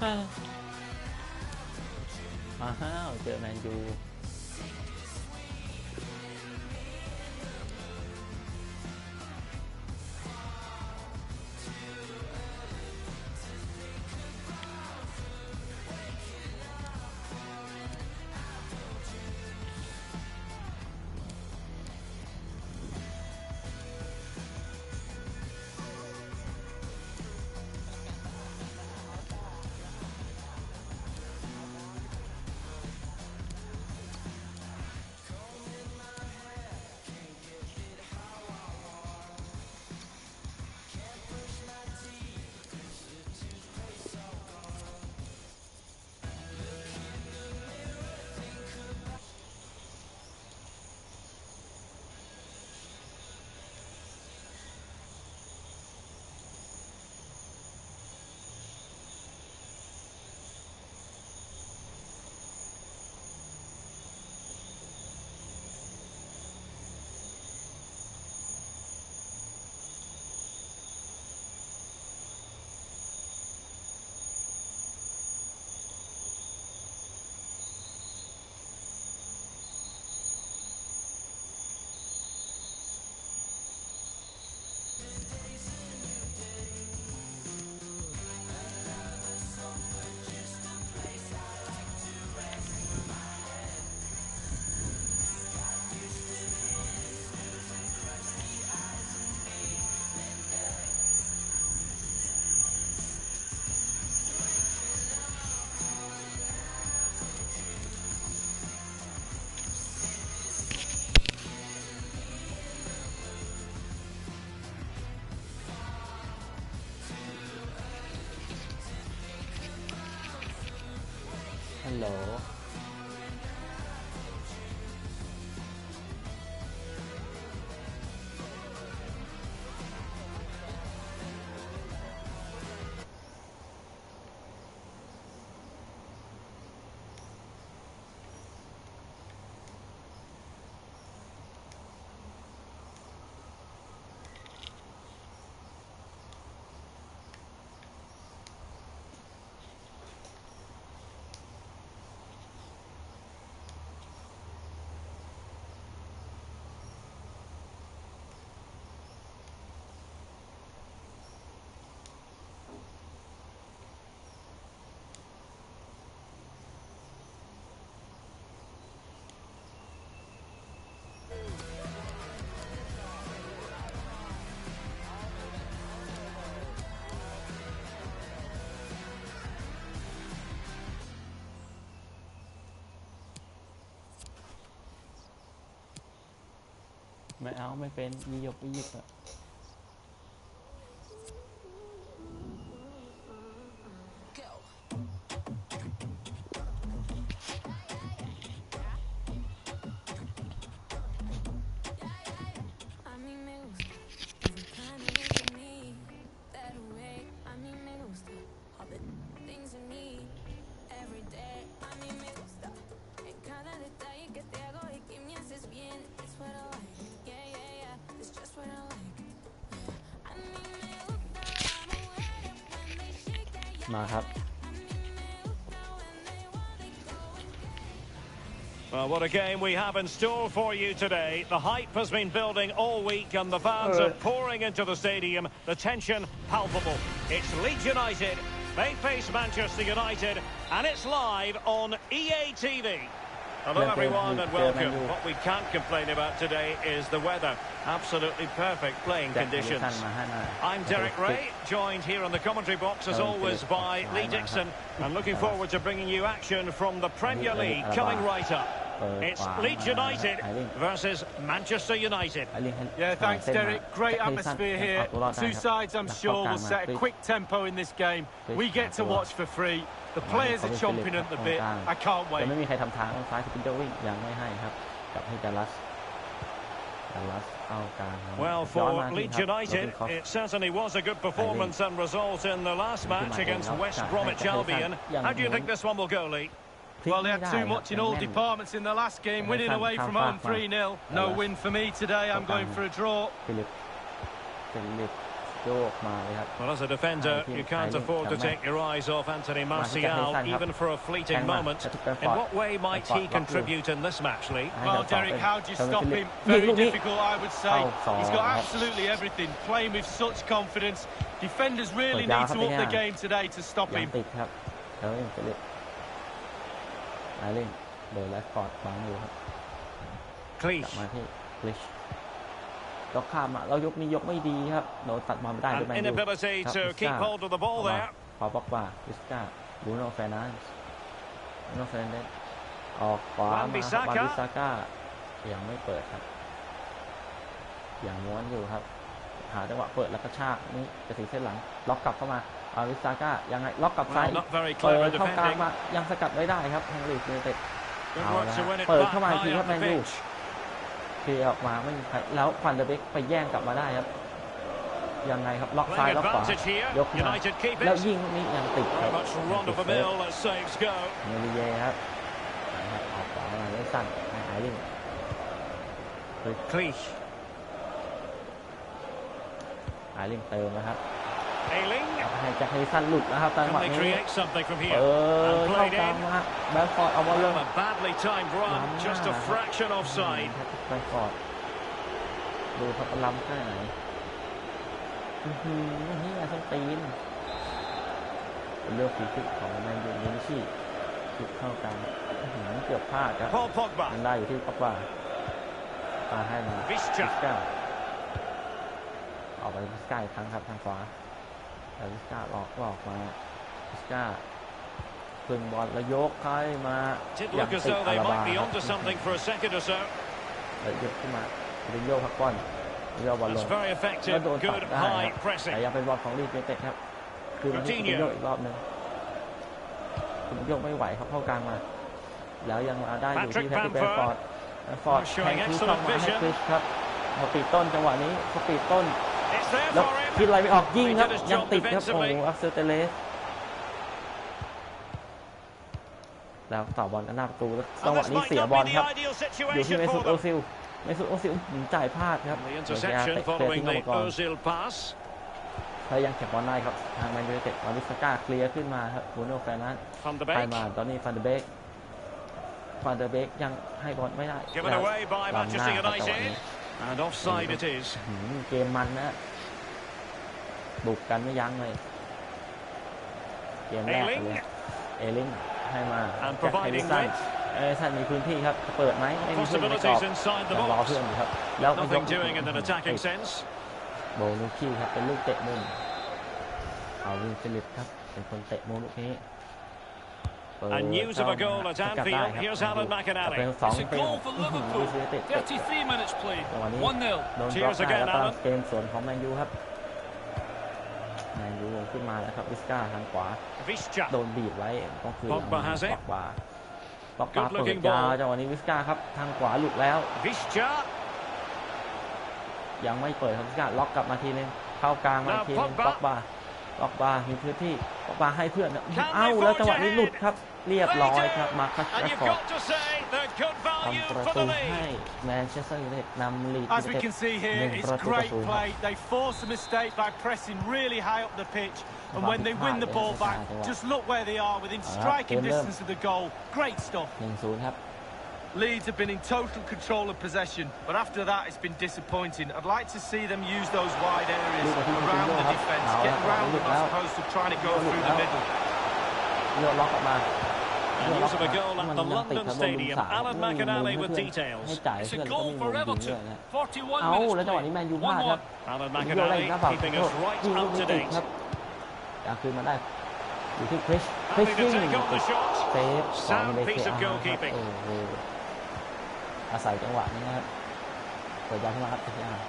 mahal mahal tu hello ไม่เอาไม่เป็นมีหยกไปหยิบอะมาครับ Well, what a game we have in store for you today. The hype has been building all week, and the fans are uh. pouring into the stadium. The tension palpable. It's Leeds United. They face Manchester United, and it's live on EA TV. Hello everyone and welcome. What we can't complain about today is the weather. Absolutely perfect playing conditions. I'm Derek Ray, joined here on the commentary box as oh, always by Lee Dixon and looking forward to bringing you action from the Premier League coming right up. It's Leeds United versus Manchester United. Yeah, thanks, Derek. Great atmosphere here. Two sides, I'm sure, will set a quick tempo in this game. We get to watch for free. The players are chomping at the bit. I can't wait. ไม่มีใครทำทางซ้ายสปินโดวิ่งยังไม่ให้ครับกลับให้ดาลัส Well, for Leeds United, it certainly was a good performance and result in the last match against West Bromwich Albion. How do you think this one will go, Lee? Well, they had too much in all departments in the last game, winning away from home 3-0. No win for me today, I'm going for a draw. Well, as a defender, you can't afford to take your eyes off Anthony Martial, even for a fleeting moment. In what way might he contribute in this match, Lee? Well, Derek, how do you stop him? Very difficult, I would say. He's got absolutely everything, playing with such confidence. Defenders really need to up the game today to stop him. ไอเล่นโดยแลฟอร์ดบังอยู่ครับคลิชมาที่คลิชยกข้ามอะเรายกนี้ยกไม่ดีครับโดนตัดมาไม่ได้ด้วยแมนยูครับคิสก้าขอาบอกว่าคิสก้าบูโนเฟนานบูโนเฟนันสออกขวา มาบานบิซาก้า ยังไม่เปิดครับ ยังม้วนอยู่ครับ หาจังหวะเปิดแล้วก็ชากนี่จะถึงเส้นหลัง ล็อกกลับเข้ามาอาริสตาก้ายังไงล็อกกับซ้ายเปิดเข้ากลางมายังสกัดไว้ได้ครับแฮงลิสเนเต็ดเอาละเปิดเข้ามาทีครับแมนยูเคลียออกมาไม่มีใครแล้วควันเดเบกไปแย่งกลับมาได้ครับยังไงครับล็อกซ้ายล็อกขวายกนมาแล้วยิงนี้ยังติดครับเมลิเยครับออกขวามแล้วสั้นหายลิงคลีชหายยิงเติมนะครับให้จะให้สั้นหลุดนะครับตองหวนี้เออเข้าตางมาแบงคอร์ดเอาบอลลงแบงคอร์ดแบคอร์ดดูครับล้ำแค่ไหนอือหือนี่ไงส้นตีนเลือกฝีฟิกของแมนยูนิช่จุดเข้ากหางเกือบพลาดครับมันได้อยู่ที่ปักบ่าปาให้มาวิสกาออกไปวิสกาอีกครั้งครับทางขวาแต่วิสกาหลอกหลอกมาวิสกาพึ่นบอลแล้วยกเข้ามาอย่างติดอาราบาแล้วยกขึ้นมาลินโยกพักก้อนโยบอลลงแล้วโดนตัดได้แต่ยังเป็นบอลของลีดเต็ดครับ คืนทีนโยอีกรอบหนึ่งคุณยกไม่ไหวครับเข้ากลางมา แล้วยังมาได้อยู่ที่แพทริกแบนฟอร์ด ฟอร์ดแทงคู่เข้ามาให้คริสครับพอปีต้นจังหวะนี้พอปีต้นแล้วคิดอะไรไม่ออกยิงครับยังติดครับโอ้อักเซลเตเลสแล้วต่อบอลอันหน้าประตูแล้วจังหวะนี้เสียบอลครับอยู่ที่เมสุตโอซิลเมสุตโอซิลจ่ายพลาดครับเดียร์เตะทิ้งอกก่อนพยายามเข็บบอลได้ครับทางแมนยูเต็ดมาริสกาเคลียร์ขึ้นมาครับบูโน่แฟนันไปมาตอนนี้ฟันเดเบกฟันเดเบกยังให้บอลไม่ได้แล้วลหน้าจัวะนี้เกมมันนะบุกกันไม่ยั้งเลยเกมแรกเลยเอลิงให้มาแจ็คเฮลิสันเอลิสันมีพื้นที่ครับเปิดไหมไม่มีพื้นที่กรอบรอเพื่อนครับ แล้วไม่ยกโบลูคิวครับเป็นลูกเตะมุมเอาวินเซลิปครับเป็นคนเตะมุมลูกนี้เปิดเข้ามาสกัดได้ครับ เป็นสองเป็นดูซิเตะจังหวะนี้โดนบล็อกได้แล้วก็นกมสวนของแมนยูครับขึ้นมาแล้วครับวิสกาทางขวาโดนบีบไว้ต้องคืนปอกวาปอกปาเปิดยาวจังหวะนี้วิสกาครับทางขวาหลุดแล้วยังไม่เปิดครับวิสกาล็อกกลับมาทีนึงเข้ากลางมาทีนึงปอกปาปอกปามีพื้นที่ปอกปาให้เพื่อนเอ้าแล้วจังหวะนี้หลุดครับเรียบร้อยครับมาคัสคอร์ play. They force a mistake by pressing really high up the pitch and when they win the ball back just look where they are within ah, striking distance of the goal great stuff หนึ่งศูนย์ครับ Leeds have been in total control of possession, but after that it's been disappointing. I'd like to see them use those wide areas around the defence, get around them as opposed to trying to go through the middle. News of a goal at the London Stadium. Alan mm, McInally mm, with mm, details. It's a goal for Everton. 41 minutes play. 1-1. Alan McInally keeping us right up to date. คืนมาได้อยู่ที่คริสคริสซิ่งเซฟของเบเกอร์โอ้โหอาศัยจังหวะนี้นะครับเปิดยาวขึ้นมาครับทีอาร์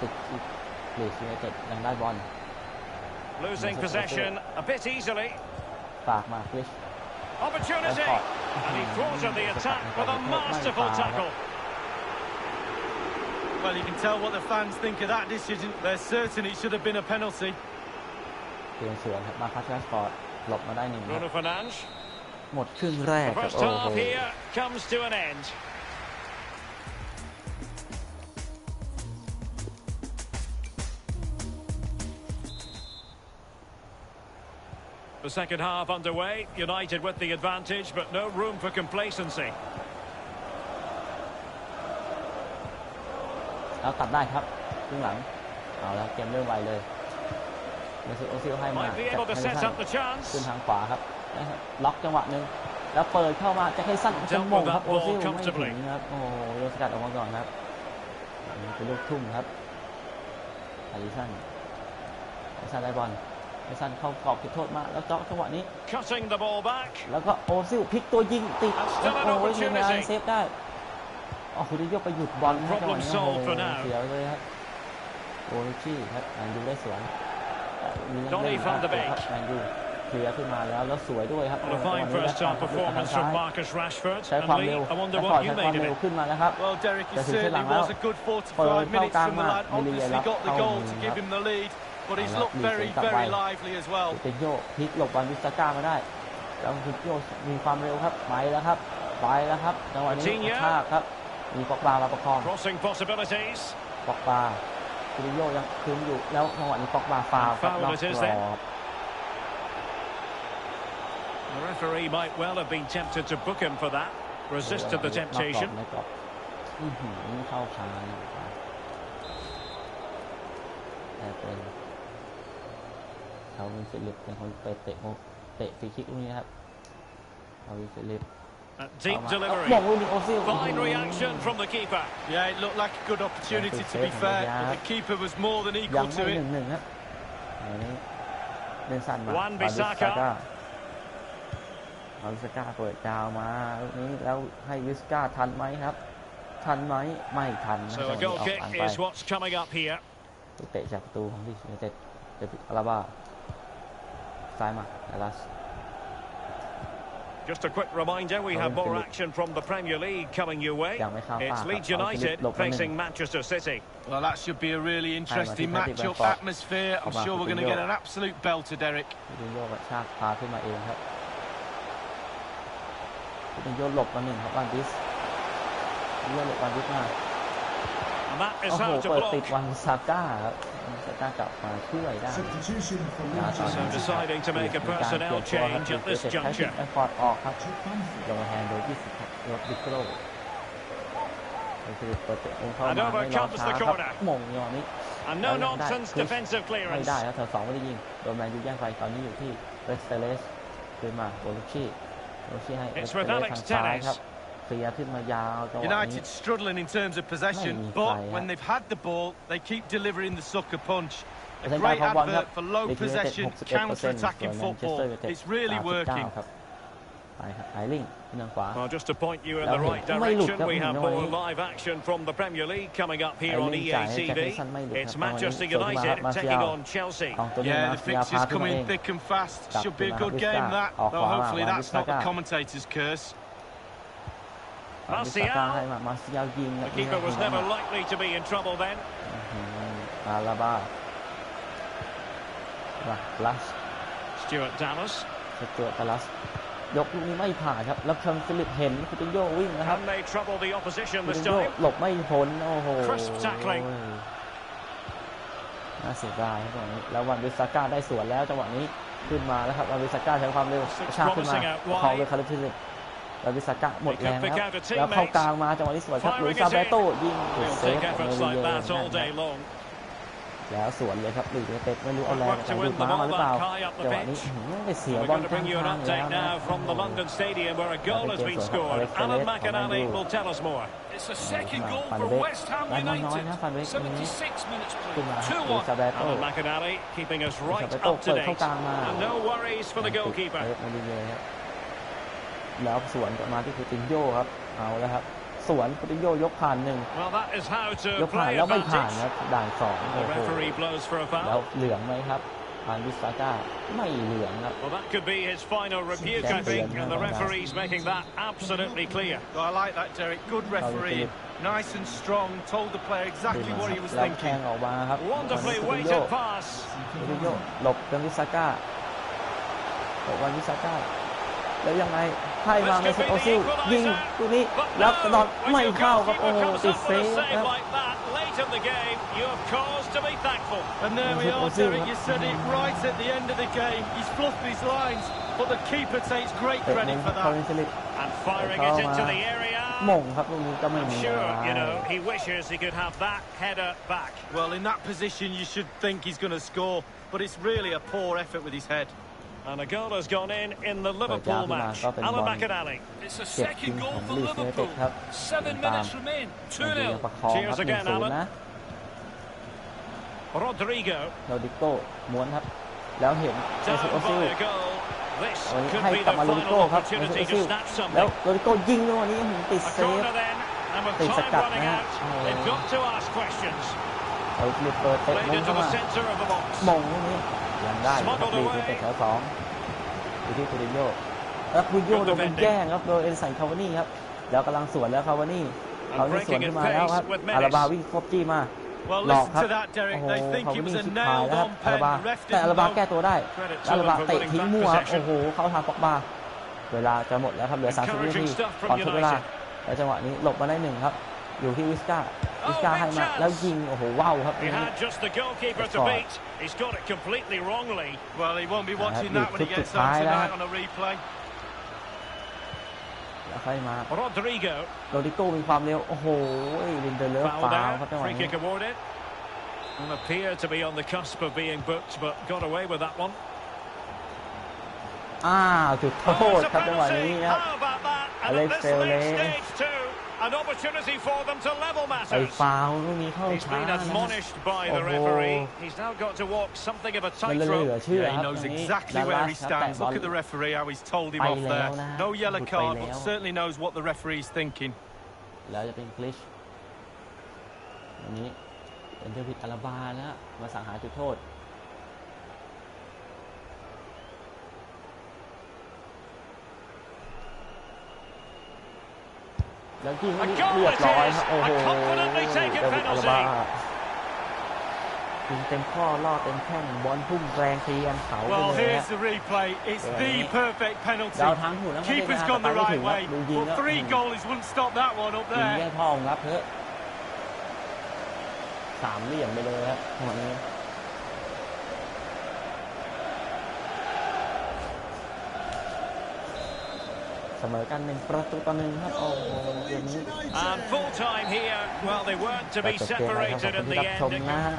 ติดหรือซีเอเจ็ดยังได้บอล losing possession a bit easily ฝากมาคริส Opportunity. And he thwarted the attack with a masterful tackle. Well, you can tell what the fans think of that decision. They're certain it should have been a penalty. เปลี่ยนสวนครับมาคัสแรสปอร์ตหลบมาได้หนึ่งหมดครึ่งแรก The first half here comes to an end. The second half underway. United with the advantage, but no room for complacency. แล้วตัดได้ครับครึ่งหลังเอาแล้วเกมเริ่มไวเลยเมซิโอซิลให้มาจากเมซันขึ้นทางขวาครับล็อกจังหวะหนึ่งแล้วเปิดเข้ามาจะให้สั้นจังมงครับโอซิลไม่ถึงครับโอ้โหโดนสกัดออกมาก่อนครับเป็นลูกทุ่มครับอาริสันอาริสันได้บอลไอซันเข้ากรอบผิดโทษมาแล้วเจาะจังหวะนี้ แล้วก็โอซิลพลิกตัวยิงติดโอ้โหยงานเซฟได้โอ้โหดิโยไปหยุดบอลนะจังหวะนี้โโอ้หเสียเลยครับโอลิชี่ครับแมนยูได้สวนมีนักเล่นมากครับแมนยูเคลียร์ขึ้นมาแล้วแล้วสวยด้วยครับจังหวะนี้แล้วทางซ้ายใช้ความเร็วแต่ก่ใช้ความเร็วขึ้นมานะครับแต่ถึงเส้นหลังแล้วเปิดเข้ากลางมาไม่ดีเลยแล้วเข้า but he's looked very very lively as well เตโยพลิกหลบบอลวิสก้ามาได้แล้วคุณโยมีความเร็วครับไปแล้วครับไปแล้วครับจังหวะนี้ชากครับมีปอกบามาประคองปอกบาคุณโยยังคืนอยู่แล้วจังหวะนี้ปอกบาฟาวครับนอกกรอบ The referee might well have been tempted to book him for that. Resisted the temptation. เข้าช้าแต่เป็นเอาวิสิลิปเป็นคนไปเตะเตะฟรีคิกลูกนี้ครับเอาวิสิลิป A deep delivery. Fine reaction from the keeper. Yeah, it looked like a good opportunity to be fair, but the keeper was more than equal to it. Wan Bissaka. เอาวิสกาเปิดดาวมาลูกนี้แล้วให้วิสกาทันไหมครับทันไหมไม่ทันนะครัออกผ่านไปเตะจากประตูของที่เตะเดอาราบ้า timer alas. Just a quick reminder, we have more action from the Premier League coming your way. It's Leeds United facing Manchester City. Well, that should be a really interesting match-up atmosphere. I'm sure we're going to get an absolute belter, Derek. เป็นโยนหลบมาหนึ่งครับวันดิสโยนหลบวันดิสมาโอ้โหเปิดติดวันซาก้าครับน่าจมาช่วได้อนนี้มีการเปลี่ยนตปลี่นเสร็จใ้สิทแฟอร์ดออกครับลงแฮนโดย20ครับรถบิกโลคือเปิดเองเข้ามอัน้ไม่ได้เธอสองไม่ได้ยิงโดนแมนยูแย่งไปตอนนี้อยู่ที่เรสเตเลสคืนมาโบลุชี่โบลุชี่ให้เรสเตเลสทางซ้ายครับ United struggling in terms of possession, but when they've had the ball, they keep delivering the sucker punch. A great advert for low possession, counter-attacking football. It's really working. I'll just to point you in the right direction we have more live action from the Premier League coming up here on EA TV it's Manchester United taking on Chelsea yeah the fixtures coming thick and fast should be a good game that though hopefully that's not the commentator's curse m a r ิ i ให้มามาเซียลยิงนะยิงเข้าไปอาลาบาลัสยจวตดัลลัสสจวตดัลลัสยกลูกนี้ไม่ผ่านครับ แล้วคังฟิลิปเห็นคุณโยวิ่งนะครับคุณโยหลบไม่พ้นโอ้โหน่าเสียดายครับตรงนี้แล้ววันวิสาก้าได้สวนแล้วจังหวะนี้ ขึ้นมาแล้วครับวันวิสาก้าใช้ความเร็วชาขึ้นมาของเวคาร์ลิฟิลิปลาวิสากะหมดแรงแล้วแล้วเข้ากลางมาจังหวะที่สวยครับหลุยซาเบโต้ยิงเซฟเลริเยแล้วสวนเลยครับหลุยเต็ดไม่รู้เอาแรงจากดูมาหรือเปล่าจังหวะนี้ไมปเสียบอลข้างทางแล้วนะเป็นเกมสวนบอเล็กเซเลสขันเบกน้อยนะฟันเบกนี้ขึ้นมาหลุยซาเบโต้ซาเบโต้เปิดเข้ากลางมาไม่เมรเลยครับแล้วสวนกลับมาที่คูตินโยครับเอาแล้วครับสวนคูตินโยยกผ่านหนึ่งยกผ่านแล้วไม่ผ่านนะด่านสองโอ้โหแล้วเหลืองไหมครับอานวิสาก้าไม่เหลืองนะแดงเหลืองนะครับดูนะครับแล้วแทงออกมาครับคูตินโยคูตินโยหลบอานวิสาก้าหลบอานวิสาก้าแล้วยังไงให้มาเมเซโอซิลยิงลูกนี้แล้วกระดอนไม่เข้าครับโอ้โหติดเซฟครับเมเซโอซิลครับมงครับลูกนี้ก็ไม่มี sure, you know, he wishes he could have that header back. Well, in that position, you should think he's going to score, but it's really a poor effort with his head. And a goal has gone in in the Liverpool match. Alan McAnally. Oh, it's a second goal for Liverpool. Seven minutes remain. 2 0. Cheers again, Alan. Rodrigo. โรดิโก้ม้วนครับแล้วเห็นเมซูโอซิลให้กลับมาโรดิโก้ครับเมซูโอซิลแล้วโรดิโก้ยิงลูกนี้ติดเซฟติดสกัดนะฮะเอาเปิดเตะมุ้งเข้ามามงลูกนี้ยังได้ครับดีเป็นแถวสองอยู่ที่ตูริโยแล้วูริโยโดนแย่งครับโดยเอ็นสันคาวานี่ครับเรากำลังสวนแล้วคาวานี่เขาได้สวนขึ้นมาแล้วครับอาราบาวิ่งควบจี้มาหลอกครับโอ้โหเขาไม่มีชิปหายแล้วครับอาราบา แต่อาราบาแก้ตัวได้อาราบาเตะทิ้งมั่วครับโอ้โหเขาทำปอกบา เวลาจะหมดแล้วครับเหลือ30วินาทีก่อนทดเวลาแล้วจังหวะนี้หลบมาได้หนึ่งครับอยู่ที่วิสกาวิสกาให้มาแล้วยิงโอ้โหว้าวครับนี่ครับจุดสุดท้ายแล้วใครมาโรดริโกโโรดิ้มีความเร็วโอ้โหลินเดเลอร์ฟาวครับจังหวะนี้ And appeared to be on the cusp of being booked, but got a w อ่าจุดโทษครับจังหวะนี้ครับอเล็กเซลเล An opportunity for them to level matters. He's been admonished by oh, the referee. He's now got to walk something of a tightrope. Yeah, he knows exactly where he stands. Look at the referee, how he's told him off there. No yellow card, but certainly knows what the referee's thinking. แล้วจะเป็นกลิชวันนี้เอ็นเดอร์วิดอาราบาแล้วมาสังหารจุดโทษแล้วยิงนี่เรียบร้อยโอ้โหเดวิดอาลบายิงเต็มข้อล่อเต็มแข้งบอลพุ่งแรงเตียนเขาไปเลยฮะดาวทั้งหูแล้วไม่ได้ทำไม่ถึงครับดูยิงแล้วยิงแค่พ่องรับเถอะสามเหลี่ยมไปเลยฮะหัวนี้สมอกันหนึ่งประตูต่อหนึ่งครับโอ้โหเกมนี้ปรบตูเกมนะครับผมที่รับชมนะฮะ